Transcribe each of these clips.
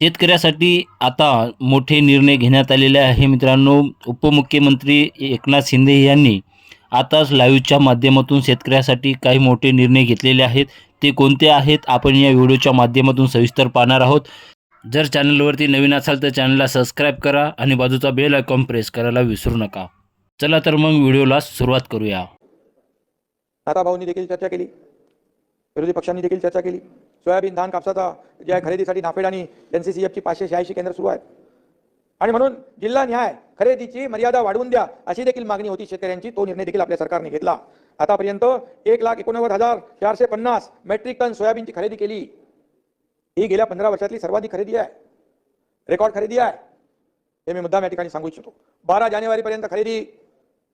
शेतकऱ्यासाठी आता मोठे निर्णय घेण्यात आलेले आहे. मित्रांनो उपमुख्यमंत्री एकनाथ शिंदे यांनी आताच लाईव्हच्या माध्यमातून शेतकऱ्यासाठी काही मोठे निर्णय घेतलेले आहेत. ते कोणते आहेत? आपण या व्हिडिओच्या माध्यमातून सविस्तर पाहणार आहोत. जर चॅनलवरती नवीन असाल तर चॅनलला सबस्क्राईब करा आणि बाजूचा बेल आयकॉन प्रेस करायला विसरू नका. चला तर मग व्हिडिओला सुरुवात करूया. आता भाऊंनी देखील चर्चा केली. विरोधी पक्षांनी देखील चर्चा केली. सोयाबीन धान कापसाचा जे आहे खरेदीसाठी नाफेड आणि एन सी सी एफची पाचशे शहाऐंशी केंद्र सुरू आहेत. आणि म्हणून जिल्हा न्याय खरेदीची मर्यादा वाढवून द्या अशी देखील मागणी होती शेतकऱ्यांची. तो निर्णय देखील आपल्या सरकारने घेतला. आतापर्यंत एक लाख एकोणनव्वद हजार चारशे पन्नास मेट्रिक टन सोयाबीनची खरेदी केली. ही गेल्या पंधरा वर्षातली सर्वाधिक खरेदी आहे. रेकॉर्ड खरेदी आहे. हे मी मुद्दाम या ठिकाणी सांगू इच्छितो. बारा जानेवारीपर्यंत खरेदी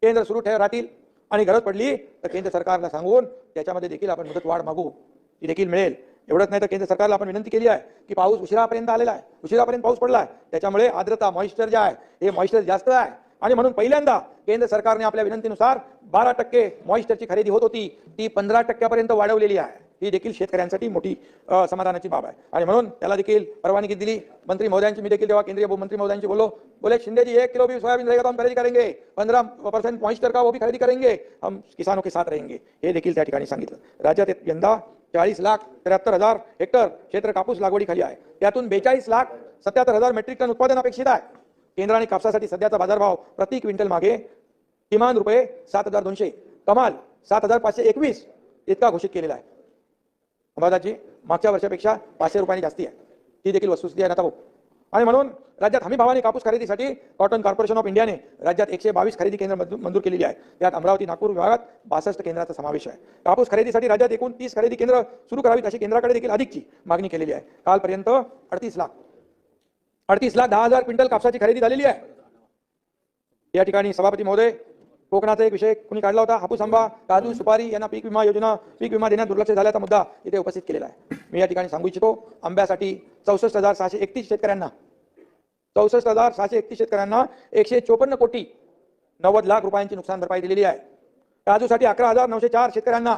केंद्र सुरू ठेव राहतील. आणि गरज पडली तर केंद्र सरकारला सांगून त्याच्यामध्ये देखील आपण मुदत वाढ मागू. ती देखील मिळेल. एवढंच नाही तर केंद्र सरकारला आपण विनंती केली आहे की पाऊस उशिरापर्यंत आलेला आहे. उशिरापर्यंत पाऊस पडला आहे. त्याच्यामुळे आर्द्रता मॉइश्चर जे आहे हे मॉइश्चर जास्त आहे. आणि म्हणून पहिल्यांदा केंद्र सरकारने आपल्या विनंतीनुसार बारा टक्के मॉइश्चरची खरेदी होत होती. ती पंधरा टक्क्यापर्यंत वाढवलेली आहे. ही देखील शेतकऱ्यांसाठी मोठी समाधानाची बाब आहे. आणि म्हणून त्याला देखील परवानगी दिली. मंत्री महोदयांची मी देखील तेव्हा केंद्रीय मंत्री महोदयांची बोलो बोले शिंदे जी एक किलो भी सोयाबीन रहेगा तो हम खरीदी करेंगे. पंधरा परसेंट मॉइस्चर का वो भी खरेदी करेंगे. हम किसानों के साथ रहेंगे. हे देखील त्या ठिकाणी सांगितलं. राज्यात यंदा चाळीस लाख त्र्याहत्तर हजार हेक्टर क्षेत्र कापूस लागवडीखाली आहे. त्यातून बेचाळीस लाख सत्याहत्तर हजार मेट्रिक टन उत्पादन अपेक्षित आहे. केंद्र आणि कापसासाठी सध्याचा बाजारभाव प्रति क्विंटल मागे किमान रुपये सात हजार दोनशे. कमाल सात हजार पाचशे एकवीस इतका घोषित केलेला आहे. अंबादाची मागच्या वर्षापेक्षा पाचशे रुपयांनी जास्ती आहे. ती देखील वस्तुस्थिती आहे नाता भाऊ आणि म्हणून राज्यात हमी भावाने कापूस खरेदीसाठी कॉटन कॉर्पोरेशन ऑफ इंडियाने राज्यात एकशे बावीस खरेदी केंद्र मंजूर केलेली आहे. त्यात अमरावती नागपूर विभागात बासष्ट केंद्राचा समावेश आहे. कापूस खरेदीसाठी राज्यात एकूण तीस खरेदी केंद्र सुरू करावीत अशी केंद्राकडे देखील अधिकची मागणी केलेली आहे. कालपर्यंत अडतीस लाख अडतीस लाख दहा हजार क्विंटल कापसाची खरेदी झालेली आहे. या ठिकाणी सभापती महोदय कोकणाचा एक विषय कुणी काढला होता? हापूस आंबा काजू सुपारी यांना पीक विमा योजना पीक विमा देण्यात दुर्लक्ष झाल्याचा मुद्दा इथे उपस्थित केलेला आहे. मी या ठिकाणी सांगू इच्छितो आंब्यासाठी चौसष्ट हजार सहाशे एकतीस शेतकऱ्यांना चौसष्ट हजार सहाशे एकतीस शेतकऱ्यांना एकशे चोपन्न कोटी नव्वद लाख रुपयांची नुकसान भरपाई दिलेली आहे. काजूसाठी अकरा हजार नऊशे चार शेतकऱ्यांना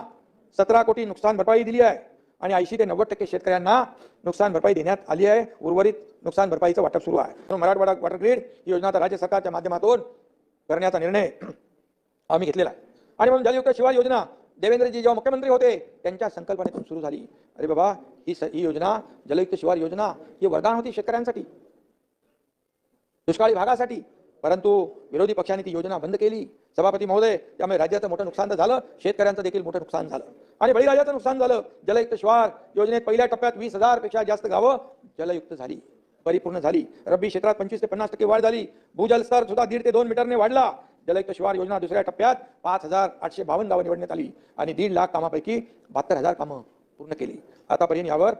सतरा कोटी नुकसान भरपाई दिली आहे. आणि ऐंशी ते नव्वद टक्के शेतकऱ्यांना नुकसान भरपाई देण्यात आली आहे. उर्वरित नुकसान भरपाईचं वाटप सुरू आहे. मराठवाडा वॉटर ग्रीड ही योजना तर राज्य सरकारच्या माध्यमातून करण्याचा निर्णय आम्ही घेतलेला आहे. आणि म्हणून जलयुक्त शिवार योजना देवेंद्रजी जेव्हा मुख्यमंत्री होते त्यांच्या संकल्पनेतून सुरू झाली. अरे बाबा ही ही योजना जलयुक्त शिवार योजना ही वरदान होती शेतकऱ्यांसाठी दुष्काळी भागासाठी. परंतु विरोधी पक्षांनी ती योजना बंद केली. सभापती महोदय त्यामुळे राज्याचं मोठं नुकसान तर झालं शेतकऱ्यांचं देखील मोठं नुकसान झालं. आणि बळीराजाचं नुकसान झालं. जलयुक्त शिवार योजनेत पहिल्या टप्प्यात वीस हजारपेक्षा जास्त गावं जलयुक्त झाली परिपूर्ण झाली. रब्बी क्षेत्रात पंचवीस ते पन्नास टक्के वाढ झाली. भूजल स्तर सुद्धा दीड ते दोन मीटरने वाढला. जलयुक्त शिवार योजना दुसऱ्या टप्प्यात पाच हजार आठशे बावन्न गावं निवडण्यात आली आणि दीड लाख कामापैकी बहात्तर हजार कामं पूर्ण केली. आतापर्यंत यावर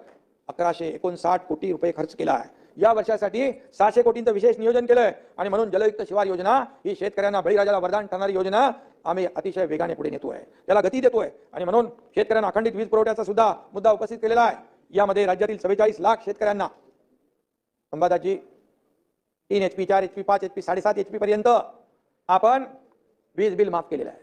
अकराशे एकोणसाठ कोटी रुपये खर्च केला आहे. या वर्षासाठी सहाशे कोटींचं विशेष नियोजन केलंय आणि म्हणून जलयुक्त शिवार योजना ही शेतकऱ्यांना बळीराजाला वरदान ठरणारी योजना आम्ही अतिशय वेगाने पुढे नेतोय. त्याला गती देतोय आणि म्हणून शेतकऱ्यांना अखंडित वीज पुरवठ्याचा सुद्धा मुद्दा उपस्थित केलेला आहे. यामध्ये राज्यातील चव्वेचाळीस लाख शेतकऱ्यांना अंबादाची तीन एच पी चार एच पी पाच एच पी साडेसात एच पी पर्यंत आपण वीज बिल माफ केलेलं आहे.